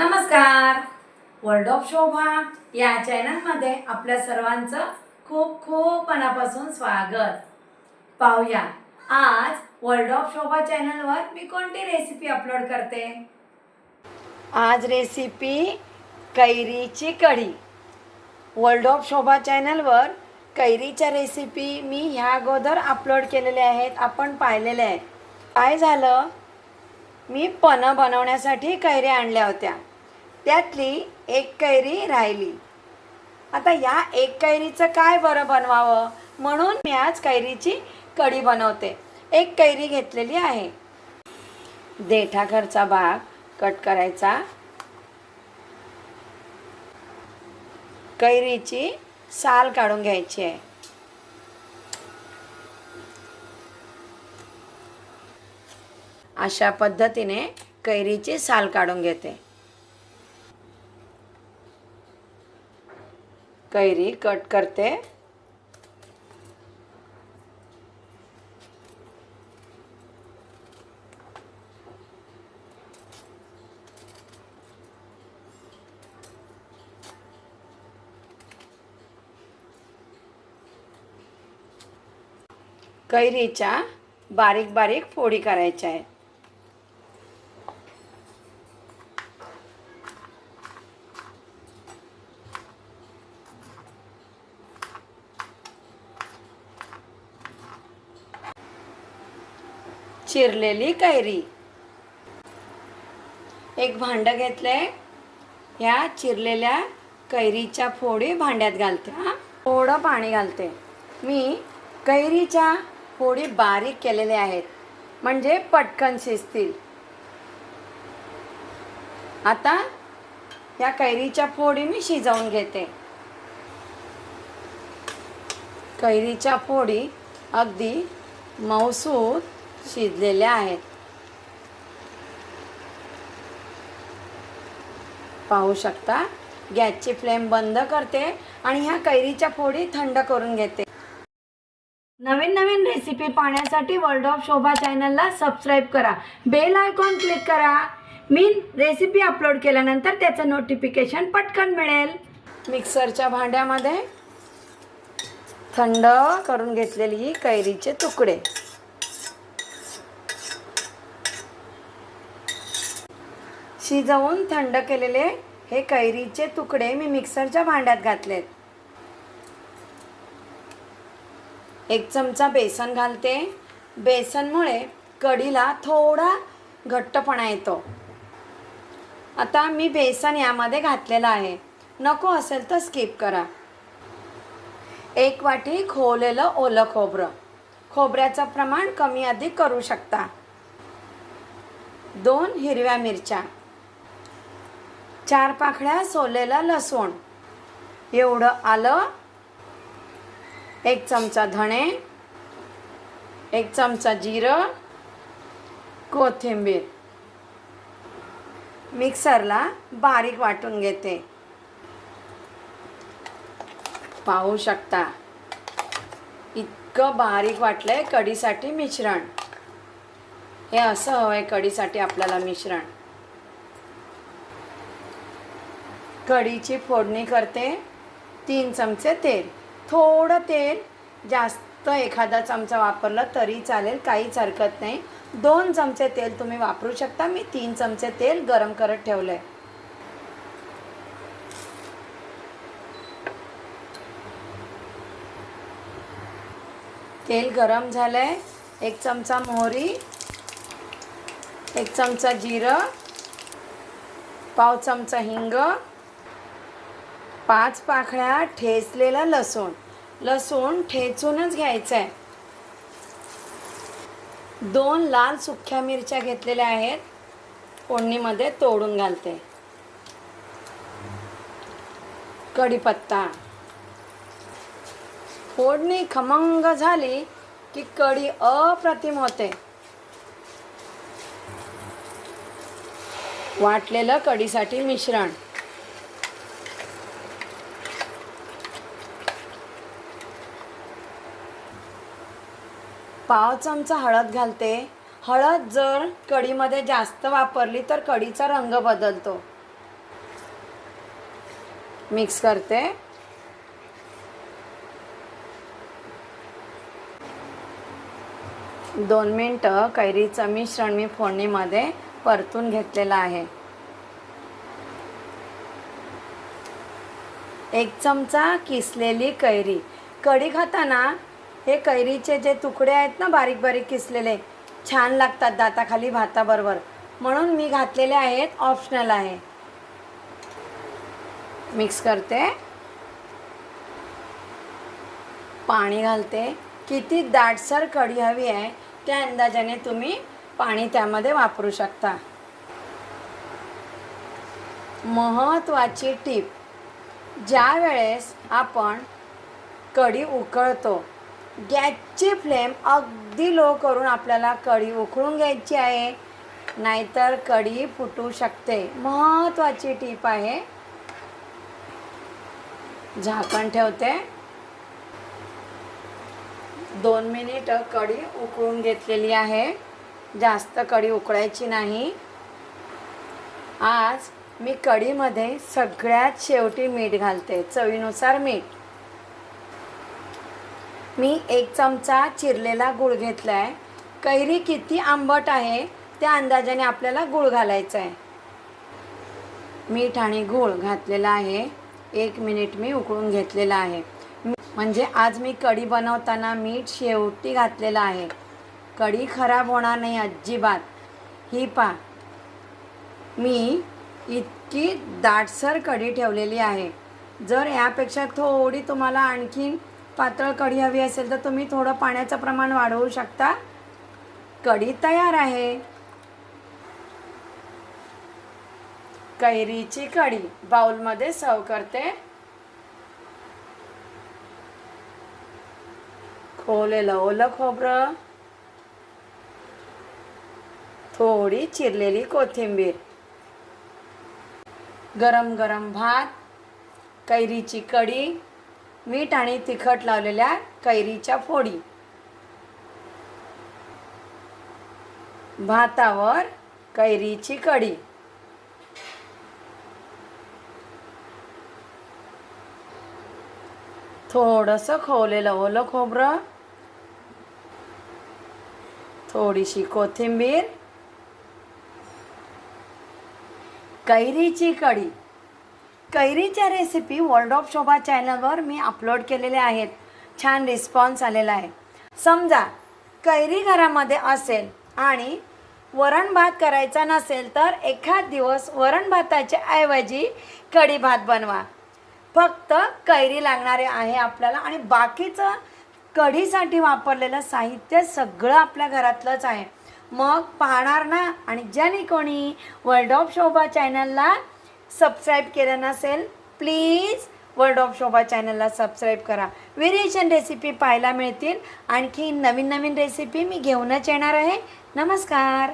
नमस्कार. World of शोभा या चॅनलमध्ये आपल्या सर्वांचं खूप खूप मनापासून स्वागत. पाहूया. आज वर्ल्ड ऑफ शोभा चॅनलवर मी कोणती रेसिपी अपलोड करते? आज रेसिपी कैरीची कढी. वर्ल्ड ऑफ शोभा चॅनलवर कैरीच्या रेसिपी मी ह्या अगोदर अपलोड केलेल्या आहेत आपण पाहिलेल्या आहेत. काय झालं? मी पणं बनवण्यासाठी कैऱ्या आणल्या होत्या. त्यातली एक कैरी राहिली. आता या एक कैरीचं काय बरं बनवावं? म्हणून मी आज कैरीची कढी बनवते. एक कैरी घेतलेली आहे. देठाघरचा भाग कट करायचा. कैरीची साल काढून घ्यायची आहे. अशा पद्धतीने कैरीची साल काढून घेते. कैरी कट करते. कैरीच्या बारीक बारीक फोडी करायच्या आहेत. चिरलेली कैरी. एक भांडं घेतलंय. ह्या चिरलेल्या कैरीच्या फोडी भांड्यात घालते हां. थोडं पाणी घालते. मी कैरीच्या फोडी बारीक केलेल्या आहेत. म्हणजे पटकन शिजतील. आता या कैरीच्या फोडी मी शिजवून घेते. कैरीच्या फोडी अगदी मऊसूत शिजलेल्या आहेत. पाहू शकता गॅसची फ्लेम बंद करते आणि ह्या कैरीच्या फोडी थंड करून घेते. नवीन नवीन रेसिपी पाहण्यासाठी वर्ल्ड ऑफ शोभा चॅनलला सबस्क्राईब करा. बेल आयकॉन क्लिक करा. मी रेसिपी अपलोड केल्यानंतर त्याचं नोटिफिकेशन पटकन मिळेल. मिक्सरच्या भांड्यामध्ये थंड करून घेतलेली ही कैरीचे तुकडे. शिजवून थंड केलेले हे कैरीचे तुकडे मी मिक्सरच्या भांड्यात घातलेत. एक चमचा बेसन घालते. बेसनमुळे कढीला थोडा घट्टपणा येतो. आता मी बेसन यामध्ये घातलेलं आहे. नको असेल तर स्किप करा. एक वाटी खोवलेलं ओलं खोबरं. खोबऱ्याचं प्रमाण कमी अधिक करू शकता. दोन हिरव्या मिरच्या. चार पाकळ्या सोलेलं लसूण. एवढं आलं. एक चमचा धणे एक चमचा जिरं कोथिंबीर. मिक्सरला बारीक वाटून घेते. पाहू शकता. इतकं बारीक वाटलंय कढीसाठी मिश्रण. हे असं हवं आहे कढीसाठी आपल्याला मिश्रण. कढीची फोडणी करते. तीन चमचे तेल. थोडं तेल जास्त एखादा चमचा वापरला तरी चालेल काहीच हरकत नाही. दोन चमचे तेल तुम्ही वापरू शकता. मी तीन चमचे तेल गरम करत ठेवलं आहे तेल गरम झालं आहे एक चमचा मोहरी एक चमचा जिरं पाव चमचा हिंग पाच पाकळ्या ठेचलेला लसूण. लसूण ठेचूनच घ्यायचं आहे दोन लाल सुख्या मिरच्या घेतलेल्या आहेत. फोडणीमध्ये तोडून घालते. कढीपत्ता. फोडणी खमंग झाली की कढी अप्रतिम होते. वाटलेलं कढीसाठी मिश्रण. पाव चमचा हळद घालते. हळद जर कढीमध्ये जास्त वापरली तर कढीचा रंग बदलतो. मिक्स करते. दोन मिनटं कैरीचं मिश्रण मी फोडणीमध्ये परतून घेतलेलं आहे. एक चमचा किसलेली कैरी. कढी खाताना हे कैरीचे जे तुकडे आहेत ना बारीक बारीक किसलेले छान लागतात दाताखाली भाताबरोबर. म्हणून मी घातलेले आहेत ऑप्शनल आहे. मिक्स करते. पाणी घालते. किती दाटसर कढी हवी आहे त्या अंदाजाने तुम्ही पाणी त्यामध्ये वापरू शकता. महत्त्वाची टीप. ज्या वेळेस आपण कढी उकळतो गॅसची फ्लेम अगदी लो करून आपल्याला कढी उकळून घ्यायची आहे. नाहीतर कढी फुटू शकते. महत्त्वाची टीप आहे. झाकण ठेवते. दोन मिनिट कढी उकळून घेतलेली आहे. जास्त कढी उकळायची नाही. आज मी कढीमध्ये सगळ्यात शेवटी मीठ घालते. चवीनुसार मीठ. मी एक चमचा चिरलेला गूळ घेतला आहे कैरी किती आंबट आहे त्या अंदाजाने आपल्याला गूळ घालायचा आहे मीठ आणि गूळ घातलेला आहे. एक मिनिट मी उकळून घेतलेला आहे. म्हणजे आज मी कढी बनवताना मीठ शेवटी घातलेलं आहे. कढी खराब होणार नाही अजिबात. ही पा मी इतकी दाटसर कढी ठेवलेली आहे. जर यापेक्षा थोडी तुम्हाला आणखीन पातळ कढी हवी असेल तर तुम्ही थोडं पाण्याचं प्रमाण वाढवू शकता. कढी तयार आहे. कैरीची कढी बाउलमध्ये सर्व करते. खोलेलं ओलं खोबरं. थोडी चिरलेली कोथिंबीर. गरम गरम भात. कैरीची कढी. मीठ आणि तिखट लावलेल्या कैरीच्या फोडी. भातावर कैरीची कढी. थोडंसं खवलेलं ओलं खोबरं. थोडीशी कोथिंबीर. कैरीची कढी. कैरीच्या रेसिपी वर्ल्ड ऑफ शोभा चॅनलवर मी अपलोड केलेले आहेत. छान रिस्पॉन्स आलेला आहे. समजा कैरी घरामध्ये असेल आणि वरण भात करायचा नसेल तर एखाद दिवस वरण भाताच्या ऐवजी कढी भात बनवा. फक्त कैरी लागणारे आहे आपल्याला आणि बाकीचं कढीसाठी वापरलेलं साहित्य सगळं आपल्या घरातलंच आहे. मग पाहणार ना? आणि ज्याने कोणी वर्ल्ड ऑफ शोभा चॅनलला सबस्क्राईब केलं नसेल प्लीज वर्ड ऑफ शोभा चॅनलला सबस्क्राईब करा. व्हेरिएशन रेसिपी पाहायला मिळतील. आणखी नवीन नवीन रेसिपी मी घेऊनच येणार आहे. नमस्कार.